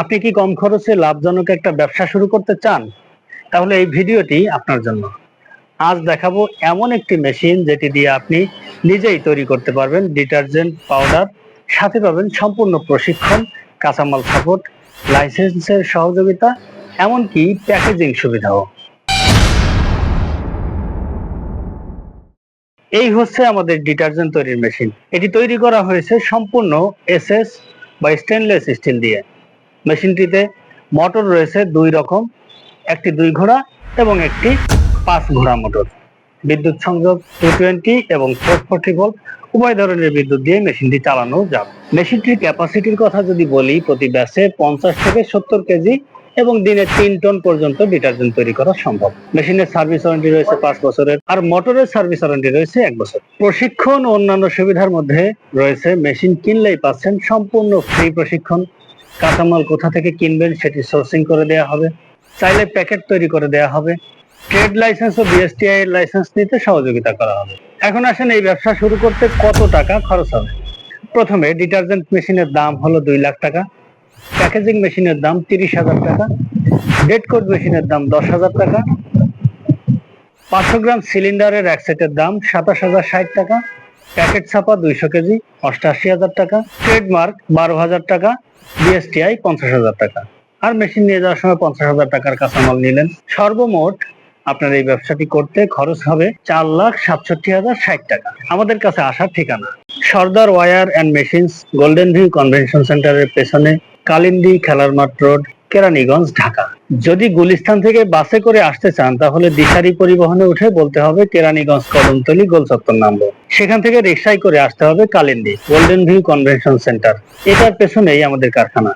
আপনি কি কম খরচে লাভজনক একটা ব্যবসা শুরু করতে চান? তাহলে এই ভিডিওটি আপনার জন্য। আজ দেখাবো এমন একটি মেশিন যেটি দিয়ে আপনি নিজেই তৈরি করতে পারবেন ডিটারজেন্ট, পাউডার, সাথে পাবেন সম্পূর্ণ প্রশিক্ষণ, কাঁচামাল সাপোর্ট, লাইসেন্সের সহযোগিতা, এমনকি প্যাকেজিং সুবিধাও। এই হচ্ছে আমাদের ডিটারজেন্ট তৈরির মেশিন। এটি তৈরি করা হয়েছে সম্পূর্ণ এসএস বা স্টেনলেস স্টিল দিয়ে। মেশিনটিতে মোটর রয়েছে দুই রকম, একটি দুই ঘোড়া এবং একটি পাঁচ ঘোড়া মোটর। বিদ্যুৎ সংযোগ টু টোয়েন্টি এবং ফোর ফোর্টি ভোল্ট উভয় ধরনের বিদ্যুৎ দিয়ে মেশিনটি চালানো যাবে। মেশিনটির ক্যাপাসিটির কথা যদি বলি, প্রতি ব্যাসে পঞ্চাশ থেকে সত্তর কেজি এবং দিনে তিন টন পর্যন্ত ডিটারজেন্ট তৈরি করা সম্ভব। মেশিনের সার্ভিস ওয়ারেন্টি রয়েছে পাঁচ বছরের আর মোটরের সার্ভিস ওয়ারেন্টি রয়েছে এক বছর। প্রশিক্ষণ ও অন্যান্য সুবিধার মধ্যে রয়েছে, মেশিন কিনলেই পাচ্ছেন সম্পূর্ণ ফ্রি প্রশিক্ষণ। কাঁচামাল কোথা থেকে কিনবেন সেটি সোর্সিং করে দেওয়া হবে। চাইলে প্যাকেট তৈরি করে দেওয়া হবে। ট্রেড লাইসেন্স ও বিএসটিআই এর লাইসেন্স নিতে সহযোগিতা করা হবে। এখন আসেন এই ব্যবসা শুরু করতে কত টাকা খরচ হবে? প্রথমে ডিটারজেন্ট মেশিনের দাম হলো দুই লাখ টাকা প্যাকেজিং মেশিনের দাম তিরিশ হাজার টাকা ডেড কোড মেশিনের দাম দশ হাজার টাকা, পাঁচশো গ্রাম সিলিন্ডারের এক সেটের দাম সাতাশ হাজার ষাট টাকা প্যাকেট ছাপা দুইশো কেজি, অষ্টাশি হাজার টাকা, ট্রেডমার্ক বারো হাজার টাকা, বিএসটিআই পঞ্চাশ হাজার টাকা। আর মেশিন নিয়ে যাওয়ার সময় পঞ্চাশ হাজার টাকার কাঁচামাল নিলেন। সর্বমোট আপনার এই ব্যবসাটি করতে খরচ হবে চার লাখ সাতষট্টি হাজার ষাট টাকা। আমাদের কাছে আসার ঠিকানা। Sardar war and machines golden view convention সেন্টারের পেছনে কালিন্দি খেলার মাঠ রোড, কেরানীগঞ্জ, ঢাকা। যদি গুলিস্তান থেকে বাসে করে আসতে চান, তাহলে দিশারি পরিবহনে উঠে বলতে হবে কেরানীগঞ্জ কদমতলি গোল চত্বর নামবো সেখান থেকে রিক্সায় করে আসতে হবে Kalindi golden view convention centre এটার পেছনেই আমাদের কারখানা।